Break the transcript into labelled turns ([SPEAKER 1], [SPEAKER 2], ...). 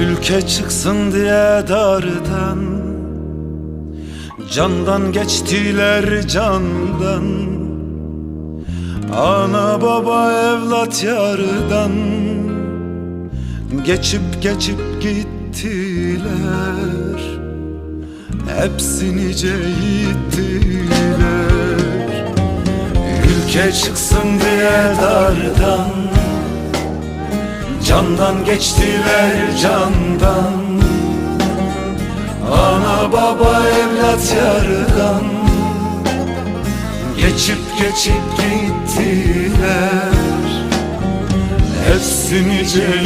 [SPEAKER 1] Ülke çıksın diye dardan Candan geçtiler candan. Ana baba evlat yardan Geçip geçip gittiler. Hepsi nice gittiler Ülke çıksın diye dardan Candan geçtiler candan. Ana baba evlat yardan Geçip geçip gittiler. Hepsini yıktılar